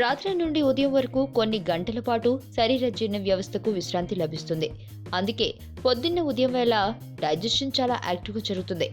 రాత్రి నుండి ఉదయం వరకు కొన్ని గంటల పాటు శరీర జీర్ణ వ్యవస్థకు విశ్రాంతి లభిస్తుంది. అందుకే పొద్దున్న ఉదయం వేళ డైజెషన్ చాలా యాక్టివ్గా జరుగుతుంది.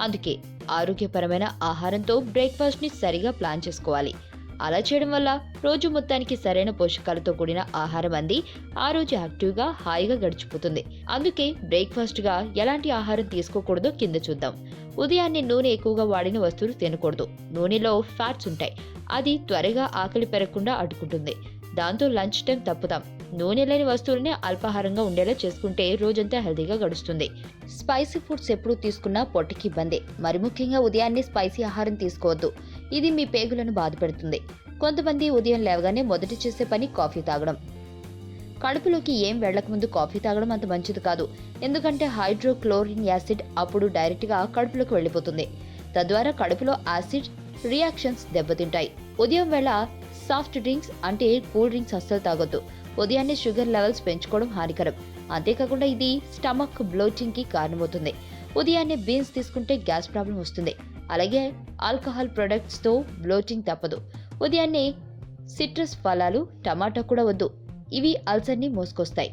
అందుకే ఆరోగ్యపరమైన ఆహారంతో బ్రేక్ఫాస్ట్ని సరిగా ప్లాన్ చేసుకోవాలి. అలా చేయడం వల్ల రోజు మొత్తానికి సరైన పోషకాలతో కూడిన ఆహారం అంది ఆ రోజు యాక్టివ్గా హాయిగా గడిచిపోతుంది. అందుకే బ్రేక్ఫాస్ట్గా ఎలాంటి ఆహారం తీసుకోకూడదో కింద చూద్దాం. ఉదయాన్నే నూనె ఎక్కువగా వాడిన వస్తువులు తినకూడదు. నూనెలో ఫ్యాట్స్ ఉంటాయి. అది త్వరగా ఆకలి పెరగకుండా అడ్డుకుంటుంది. దాంతో లంచ్ టైం తప్పుతాం నూనె లేని వస్తువులనే అల్పాహారంగా ఉండేలా చేసుకుంటే రోజంతా హెల్దీగా గడుస్తుంది. స్పైసీ ఫుడ్స్ ఎప్పుడు తీసుకున్నా పొట్టికి ఇబ్బంది. మరి ముఖ్యంగా ఉదయాన్నే స్పైసీ ఆహారం తీసుకోవద్దు. ఇది మీ పేగులను బాధపెడుతుంది. కొంతమంది ఉదయం లేవగానే మొదటి చేసే పని కాఫీ తాగడం. కడుపులోకి ఏం వెళ్ళకముందు కాఫీ తాగడం అంత మంచిది కాదు. ఎందుకంటే హైడ్రోక్లోరిన్ యాసిడ్ అప్పుడు డైరెక్ట్గా కడుపులోకి వెళ్ళిపోతుంది. తద్వారా కడుపులో యాసిడ్ రియాక్షన్స్ దెబ్బతింటాయి. ఉదయం వేళ సాఫ్ట్ డ్రింక్స్ అంటే కూల్ డ్రింక్స్ అస్సలు తాగొద్దు. ఉదయాన్నే షుగర్ లెవెల్స్ పెంచుకోవడం హానికరం. అంతేకాకుండా ఇది స్టమక్ బ్లోటింగ్కి కారణమవుతుంది. ఉదయాన్నే బీన్స్ తీసుకుంటే గ్యాస్ ప్రాబ్లం వస్తుంది. అలాగే ఆల్కహాల్ ప్రొడక్ట్స్తో బ్లోటింగ్ తప్పదు. ఉదయాన్నే సిట్రస్ ఫలాలు టమాటా కూడా వద్దు. ఇవి అల్సర్ని మోసుకొస్తాయి.